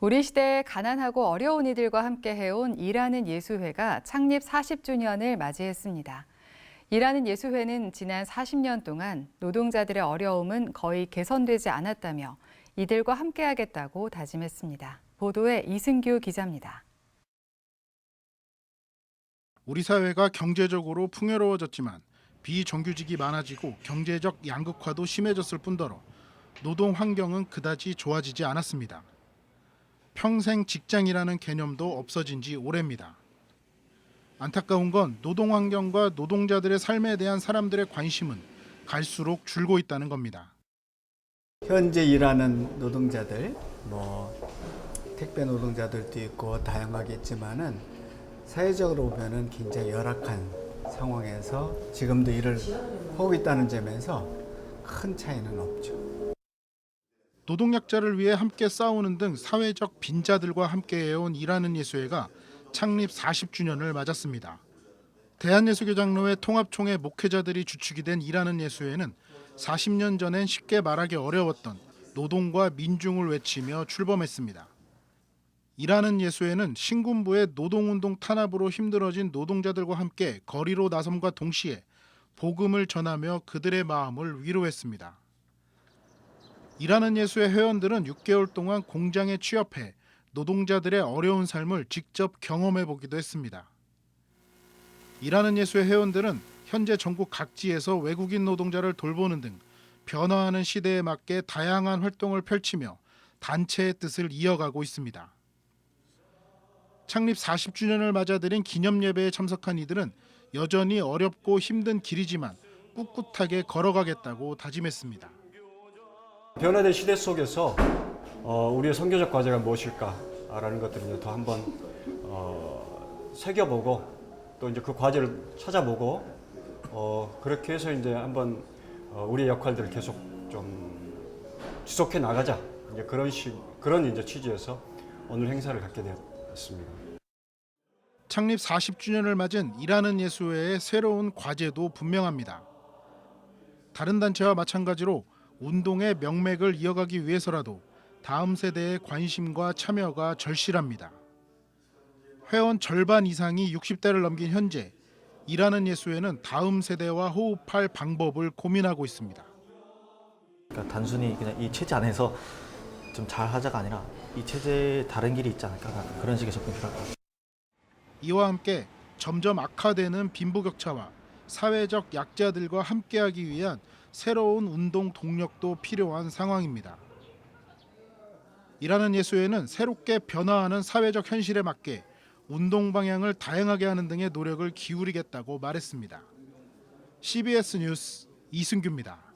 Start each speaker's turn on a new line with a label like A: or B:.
A: 우리 시대의 가난하고 어려운 이들과 함께 해온 일하는 예수회가 창립 40주년을 맞이했습니다. 일하는 예수회는 지난 40년 동안 노동자들의 어려움은 거의 개선되지 않았다며 이들과 함께하겠다고 다짐했습니다. 보도에 이승규 기자입니다.
B: 우리 사회가 경제적으로 풍요로워졌지만 비정규직이 많아지고 경제적 양극화도 심해졌을 뿐더러 노동 환경은 그다지 좋아지지 않았습니다. 평생 직장이라는 개념도 없어진 지 오래입니다. 안타까운 건 노동 환경과 노동자들의 삶에 대한 사람들의 관심은 갈수록 줄고 있다는 겁니다.
C: 현재 일하는 노동자들, 뭐 택배 노동자들도 있고 다양하게 있지만은 사회적으로 보면은 굉장히 열악한 상황에서 지금도 일을 하고 있다는 점에서 큰 차이는 없죠.
B: 노동약자를 위해 함께 싸우는 등 사회적 빈자들과 함께 해온 일하는 예수회가 창립 40주년을 맞았습니다. 대한예수교장로회 통합총회 목회자들이 주축이 된 일하는 예수회는 40년 전엔 쉽게 말하기 어려웠던 노동과 민중을 외치며 출범했습니다. 일하는 예수회는 신군부의 노동운동 탄압으로 힘들어진 노동자들과 함께 거리로 나섬과 동시에 복음을 전하며 그들의 마음을 위로했습니다. 일하는 예수의 회원들은 6개월 동안 공장에 취업해 노동자들의 어려운 삶을 직접 경험해 보기도 했습니다. 일하는 예수의 회원들은 현재 전국 각지에서 외국인 노동자를 돌보는 등 변화하는 시대에 맞게 다양한 활동을 펼치며 단체의 뜻을 이어가고 있습니다. 창립 40주년을 맞아들인 기념 예배에 참석한 이들은 여전히 어렵고 힘든 길이지만 꿋꿋하게 걸어가겠다고 다짐했습니다.
D: 변화된 시대 속에서 어, 우리의 선교적 과제가 무엇일까라는 것들을 더 한번 어, 새겨보고 또 이제 그 과제를 찾아보고 어, 그렇게 해서 이제 한번 어, 우리의 역할들을 계속 좀 지속해 나가자 이제 그런 식 그런 이제 취지에서 오늘 행사를 갖게 되었습니다.
B: 창립 40주년을 맞은 일하는 예수회의 새로운 과제도 분명합니다. 다른 단체와 마찬가지로 운동의 명맥을 이어가기 위해서라도 다음 세대의 관심과 참여가 절실합니다. 회원 절반 이상이 60대를 넘긴 현재 일하는 예수회는 다음 세대와 호흡할 방법을 고민하고 있습니다.
E: 그러니까 단순히 그냥 이 체제 안에서 좀 잘 하자가 아니라 이 체제에 다른 길이 있지 않을까 그런 식의 접근이 필요할 것 같아요.
B: 이와 함께 점점 악화되는 빈부격차와 사회적 약자들과 함께하기 위한 새로운 운동 동력도 필요한 상황입니다. 일하는 예수회는 새롭게 변화하는 사회적 현실에 맞게 운동 방향을 다양하게 하는 등의 노력을 기울이겠다고 말했습니다. CBS 뉴스 이승규입니다.